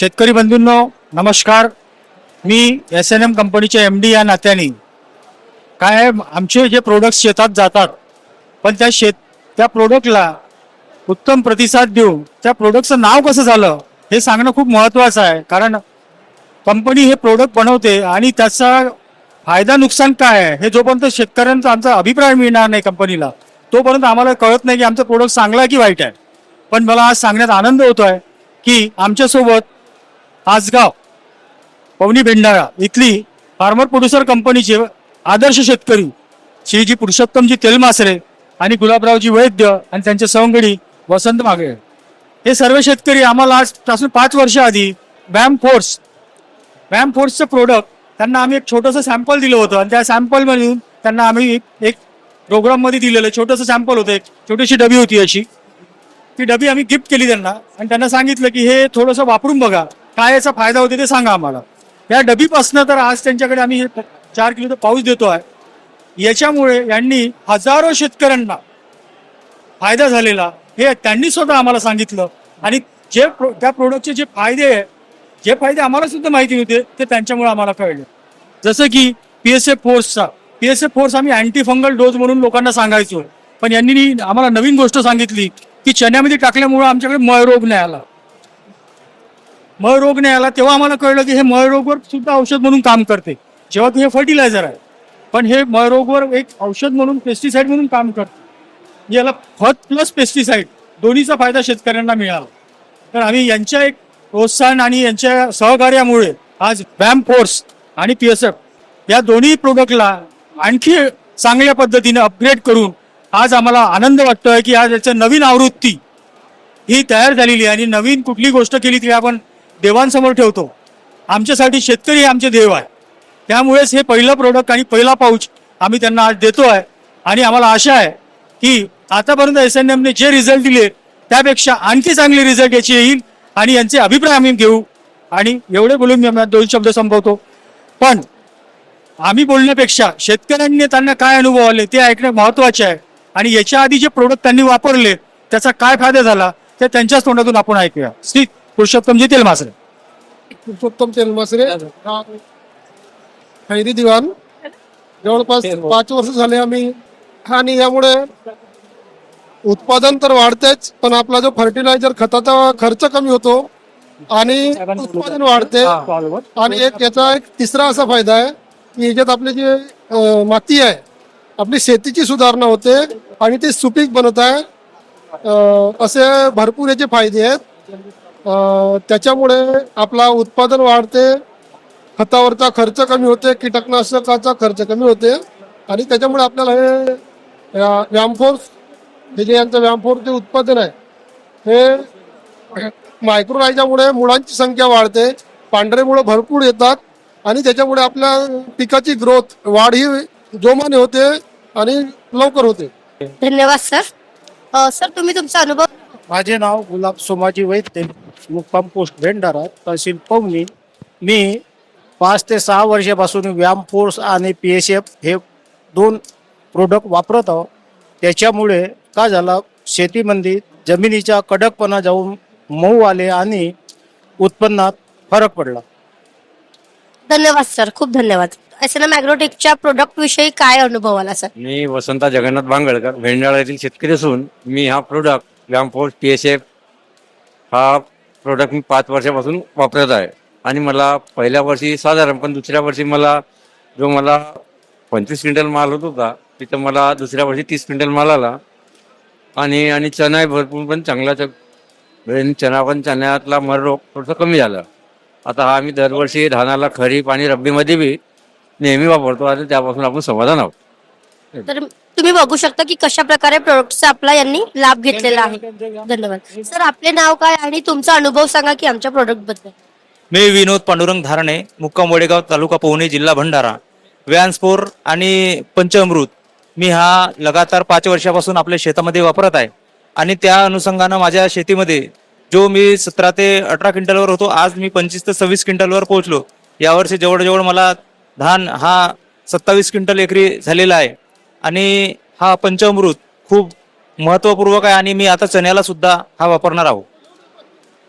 शेतकरी बंधूंनो नमस्कार. मी एस एन एम कंपनीच्या एम डी या नात्याने. काय आमचे जे प्रोडक्ट्स शेतात जातात पण त्या शेत त्या प्रोडक्टला उत्तम प्रतिसाद देऊन त्या प्रोडक्टचं नाव कसं झालं हे सांगणं खूप महत्त्वाचं आहे. कारण कंपनी हे प्रोडक्ट बनवते आणि त्याचा फायदा नुकसान काय आहे हे जोपर्यंत शेतकऱ्यांचा आमचा अभिप्राय मिळणार नाही कंपनीला तोपर्यंत आम्हाला कळत नाही की आमचं प्रोडक्ट चांगला आहे की वाईट आहे. पण मला आज सांगण्यात आनंद होतो आहे की आमच्यासोबत आजगाव पवनी भेंडाळा इथली फार्मर प्रोड्युसर कंपनीचे आदर्श शेतकरी श्रीजी पुरुषोत्तमजी तेलमासरे आणि गुलाबरावजी वैद्य आणि त्यांचे सवंगडी वसंत मागे हे सर्व शेतकरी आम्हाला आजपासून पाच वर्ष आधी बॅम फोर्स बॅम फोर्सचं प्रोडक्ट त्यांना आम्ही एक छोटंसं सॅम्पल दिलं होतं आणि त्या सॅम्पलमधून त्यांना आम्ही एक प्रोग्राममध्ये दिलेलं छोटंसं सॅम्पल होतं एक छोटीशी डबी होती अशी. ती डबी आम्ही गिफ्ट केली त्यांना आणि त्यांना सांगितलं की हे थोडंसं वापरून बघा. काय याचा फायदा होते ते सांगा आम्हाला. या डबीपासनं तर आज त्यांच्याकडे आम्ही हे चार किलो पाऊस देतो आहे. याच्यामुळे यांनी हजारो शेतकऱ्यांना फायदा झालेला. हे त्यांनी स्वतः आम्हाला सांगितलं. आणि जे प्रो- त्या प्रोडक्टचे जे फायदे आहे जे फायदे आम्हाला सुद्धा माहिती नव्हते ते त्यांच्यामुळे आम्हाला कळले. जसं की पी एस एफ फोर्सचा पी एस एफ फोर्स आम्ही अँटी फंगल डोस म्हणून लोकांना सांगायचो. पण यांनी आम्हाला नवीन गोष्ट सांगितली की चण्यामध्ये टाकल्यामुळे आमच्याकडे मळरोग नाही आला. मळरोग नाही आला तेव्हा आम्हाला कळलं की हे मळरोगवर सुद्धा औषध म्हणून काम करते. जेव्हा की हे फर्टिलायझर आहे. पण हे मळरोगवर एक औषध म्हणून पेस्टिसाईड म्हणून काम करते. याला खत प्लस पेस्टिसाईड दोन्हीचा फायदा शेतकऱ्यांना मिळाला. तर आम्ही यांच्या एक प्रोत्साहन आणि यांच्या सहकार्यामुळे आज बॅम फोर्स आणि पी एस एफ या दोन्ही प्रोडक्टला आणखी चांगल्या पद्धतीने अपग्रेड करून आज आम्हाला आनंद वाटतोय की आज याचं नवीन आवृत्ती ही तयार झालेली आहे. आणि नवीन कुठली गोष्ट केली ती आपण देवांसमोर ठेवतो. आमच्यासाठी शेतकरी हे आमचे देव आहे. त्यामुळेच हे पहिलं प्रोडक्ट आणि पहिला पाऊच आम्ही त्यांना आज देतो आहे. आणि आम्हाला आशा आहे की आतापर्यंत एस एन एमने जे रिझल्ट दिले त्यापेक्षा आणखी चांगले रिझल्ट याचे येईल आणि यांचे अभिप्राय आम्ही घेऊ. आणि एवढे बोलून मी दोन शब्द संपवतो. पण आम्ही बोलण्यापेक्षा शेतकऱ्यांनी त्यांना काय अनुभव आले ते ऐकणे महत्त्वाचे आहे. आणि याच्या आधी जे प्रोडक्ट त्यांनी वापरले त्याचा काय फायदा झाला ते त्यांच्याच तोंडातून आपण ऐकूया. स्थित पुरुषोत्तमजी तेलमासरे. पुरुषोत्तम तेलमासरे. खैरी दिवाण. जवळपास पाच वर्ष झाले आम्ही. आणि यामुळे उत्पादन तर वाढतेच पण आपला जो फर्टिलायझर खताचा खर्च कमी होतो आणि उत्पादन वाढते. आणि एक याचा एक तिसरा असा फायदा आहे की याच्यात आपली जी माती आहे आपली शेतीची सुधारणा होते आणि ती सुपीक बनत आहे. असे भरपूर याचे फायदे आहेत. त्याच्यामुळे आपला उत्पादन वाढते खतावरचा खर्च कमी होते कीटकनाशकाचा खर्च कमी होते. आणि त्याच्यामुळे आपल्याला हे व्यामफोर्स हे जे यांचं व्यामफोर्सचे उत्पादन आहे हे मायक्रोरायजामुळे मुळांची संख्या वाढते पांढरे मुळं भरपूर येतात. आणि त्याच्यामुळे आपल्या पिकाची ग्रोथ वाढ ही जोमाने होते आणि लवकर होते. धन्यवाद सर सर तुम्ही तुमचा अनुभव माझे नाव गुलाब सोमाजी वैद्य मुक्काम पोस्ट भेंडारा तहसील पवनी. मी पाच ते सहा वर्षापासून व्यायाम फोर्स आणि पी एस एफ हे दोन प्रोडक्ट वापरत आहोत त्याच्यामुळे काय झालं शेतीमध्ये जमिनीचा कडकपणा जाऊन मऊ आले आणि उत्पन्नात फरक पडला. धन्यवाद सर खूप धन्यवाद. एस एन एम ॲग्रोटेकच्या प्रोडक्ट विषयी काय अनुभव आला सर मी वसंता जगन्नाथ भांगळकर भेंडाळा येथील शेतकरी असून मी हा प्रोडक्ट व्यामफोर्स पी एस एफ हा प्रोडक्ट मी पाच वर्षापासून वापरत आहे. आणि मला पहिल्या वर्षी साधारण पण दुसऱ्या वर्षी मला जो मला पंचवीस क्विंटल माल होत होता तिथं मला दुसऱ्या वर्षी तीस क्विंटल माल आला. आणि आणि चणा भरपूर पण चांगला चणा पण चण्यातला मर रोग थोडंसं कमी झाला. आता हा आम्ही दरवर्षी धानाला खरीप आणि रब्बीमध्ये बी नेहमी वापरतो आणि त्यापासून आपण समाधान आहोत. तर तुम्ही बघू शकता की कशा प्रकारे प्रोडक्टचा आपला यांनी लाभ घेतलेला आहे. धन्यवाद. सर आपले नाव काय आणि तुमचा अनुभव सांगा की आमच्या प्रोडक्टबद्दल. मी विनोद पांडुरंग धारणे मुक्काम वडेगाव तालुका पोहणे जिल्हा भंडारा. व्यानस्पोर आणि पंचामृत मी हा लगातार पाच वर्षापासून आपल्या शेतामध्ये वापरत आहे. आणि त्या अनुषंगानं माझ्या शेतीमध्ये जो मी सतरा ते अठरा क्विंटलवर होतो आज मी पंचवीस ते सव्वीस क्विंटलवर पोहोचलो. यावर्षी जवळजवळ मला धान हा सत्तावीस क्विंटल एकरी झालेला आहे. आणि हा पंचामृत खूप महत्वपूर्वक आहे आणि मी आता चण्याला सुद्धा हा वापरणार आहोत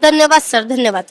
धन्यवाद सर. धन्यवाद.